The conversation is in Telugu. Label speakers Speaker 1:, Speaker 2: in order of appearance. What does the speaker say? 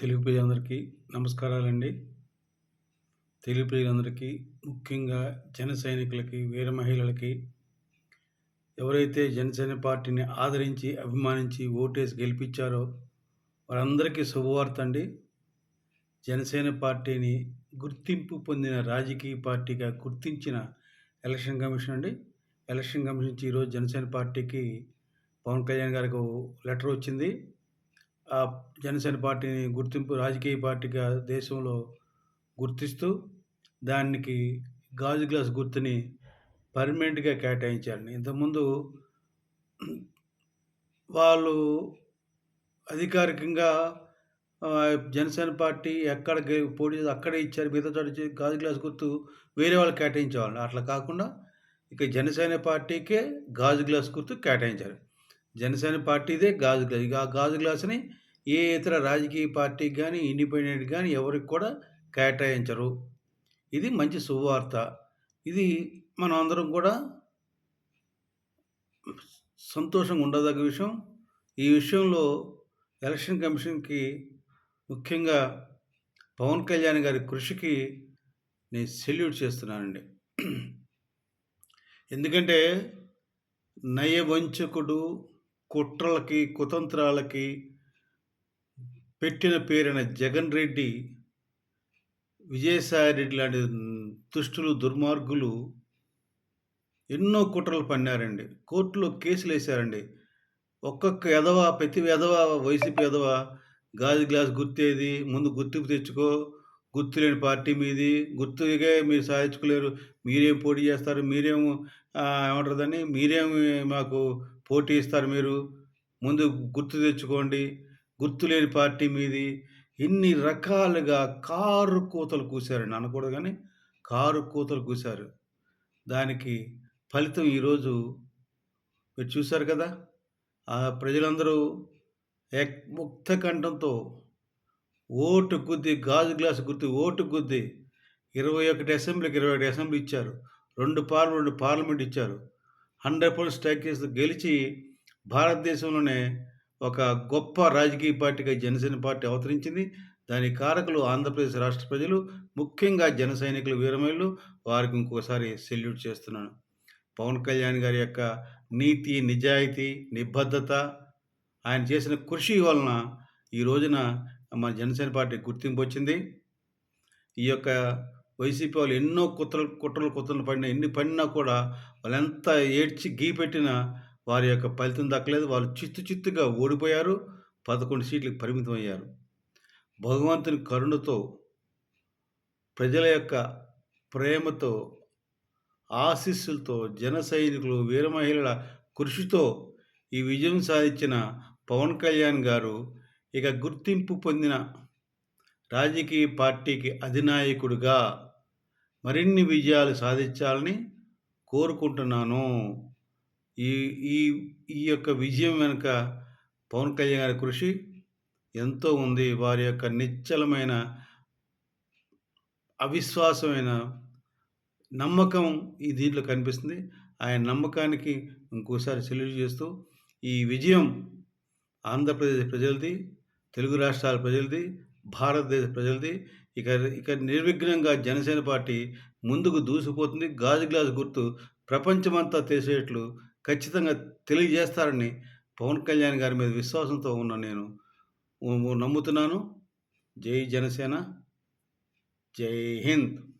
Speaker 1: తెలుగు ప్రజలందరికీ నమస్కారాలండి. తెలుగు ప్రజలందరికీ ముఖ్యంగా జన సైనికులకి వీర మహిళలకి ఎవరైతే జనసేన పార్టీని ఆదరించి అభిమానించి ఓటేసి గెలిపించారో వారందరికీ శుభవార్త అండి. జనసేన పార్టీని గుర్తింపు పొందిన రాజకీయ పార్టీగా గుర్తించిన ఎలక్షన్ కమిషన్ అండి. ఎలక్షన్ కమిషన్ నుంచి ఈరోజు జనసేన పార్టీకి పవన్ కళ్యాణ్ గారికి లెటర్ వచ్చింది. జనసేన పార్టీని గుర్తింపు రాజకీయ పార్టీగా దేశంలో గుర్తిస్తూ దానికి గాజు గ్లాస్ గుర్తుని పర్మనెంట్గా కేటాయించాలని ఇంతకుముందు వాళ్ళు అధికారికంగా జనసేన పార్టీ ఎక్కడ పోటీ అక్కడే ఇచ్చారు మిగతా చోట గాజు గ్లాస్ గుర్తు వేరే వాళ్ళు కేటాయించేవాళ్ళు. అట్లా కాకుండా ఇక జనసేన పార్టీకే గాజు గ్లాస్ గుర్తు కేటాయించారు. జనసేన పార్టీదే గాజు గ్లాస్ ఇక ఆ గాజు గ్లాస్ని ఏ ఇతర రాజకీయ పార్టీకి కానీ ఇండిపెండెంట్ కానీ ఎవరికి కూడా కేటాయించరు. ఇది మంచి సువార్త. ఇది మనం అందరం కూడా సంతోషంగా ఉండదగ్గ విషయం. ఈ విషయంలో ఎలక్షన్ కమిషన్కి ముఖ్యంగా పవన్ కళ్యాణ్ గారి కృషికి నేను సెల్యూట్ చేస్తున్నానండి. ఎందుకంటే నయవంచకుడు కుట్రలకి కుతంత్రాలకి పెట్టిన పేరైన జగన్ రెడ్డి విజయసాయి రెడ్డి లాంటి దుష్టులు దుర్మార్గులు ఎన్నో కుట్రలు పన్నారండి. కోర్టులో కేసులు వేశారండి. ఒక్కొక్క ఎదవ ప్రతి ఎదవ వైసీపీ ఎదవ గాజు గ్లాస్ గుర్తేది ముందు గుర్తుకు తెచ్చుకో. గుర్తు లేని పార్టీ మీది. గుర్తుగా మీరు సాధించుకోలేరు. మీరేం పోటీ చేస్తారు? మీరేం ఏమంటారు మీరేం మాకు పోటీ ఇస్తారు మీరు? ముందు గుర్తు తెచ్చుకోండి. గుర్తులేని పార్టీ మీది. ఇన్ని రకాలుగా కారు కూతలు కూశారండి అనకూడదు కానీ కారు కూతలు కూశారు. దానికి ఫలితం ఈరోజు మీరు చూశారు కదా? ఆ ప్రజలందరూ ముక్త కంఠంతో ఓటు గుద్ది గాజు గ్లాసు గుర్తి ఓటు గుద్ది ఇరవై ఒకటి అసెంబ్లీకి ఇరవై ఒకటి అసెంబ్లీ ఇచ్చారు. రెండు పార్లమెంట్ రెండు పార్లమెంట్ ఇచ్చారు. హండ్రెడ్ పర్సెంట్ స్ట్రైక్ చేసి గెలిచి భారతదేశంలోనే ఒక గొప్ప రాజకీయ పార్టీగా జనసేన పార్టీ అవతరించింది. దాని కారకులు ఆంధ్రప్రదేశ్ రాష్ట్ర ప్రజలు ముఖ్యంగా జన సైనికులు వీరమహిళలు వారికి ఇంకోసారి సెల్యూట్ చేస్తున్నాను. పవన్ కళ్యాణ్ గారి యొక్క నీతి నిజాయితీ నిబద్ధత ఆయన చేసిన కృషి వలన ఈ రోజున మన జనసేన పార్టీ గుర్తింపు వచ్చింది. ఈ యొక్క వైసీపీ వాళ్ళు ఎన్నో కుట్రలు కుట్రలు కుట్రలు పడినా ఎన్ని పడినా కూడా వాళ్ళు ఎంత ఏడ్చి గీ పెట్టినా వారి యొక్క ఫలితం దక్కలేదు. వాళ్ళు చిత్తు చిత్తుగా ఓడిపోయారు. పదకొండు సీట్లకు పరిమితం అయ్యారు భగవంతుని కరుణతో ప్రజల యొక్క ప్రేమతో ఆశీస్సులతో జన సైనికులు వీరమహిళల కృషితో ఈ విజయం సాధించిన పవన్ కళ్యాణ్ గారు ఇక గుర్తింపు పొందిన రాజకీయ పార్టీకి అధినాయకుడిగా మరిన్ని విజయాలు సాధించాలని కోరుకుంటున్నాను. ఈ ఈ ఈ యొక్క విజయం వెనుక పవన్ కళ్యాణ్ గారి కృషి ఎంతో ఉంది. వారి యొక్క నిశ్చలమైన అవిశ్వాసమైన నమ్మకం ఈ దీంట్లో కనిపిస్తుంది. ఆయన నమ్మకానికి ఇంకోసారి సెల్యూట్ చేస్తూ ఈ విజయం ఆంధ్రప్రదేశ్ ప్రజలది తెలుగు రాష్ట్రాల ప్రజలది భారతదేశ ప్రజలది. ఇక ఇక నిర్విఘ్నంగా జనసేన పార్టీ ముందుకు దూసిపోతుంది గాజు గ్లాసు గుర్తు ప్రపంచమంతా తెలిసేట్లు ఖచ్చితంగా తెలియజేస్తారని పవన్ కళ్యాణ్ గారి మీద విశ్వాసంతో ఉన్న నేను నమ్ముతున్నాను. జై జనసేన. జై హింద్.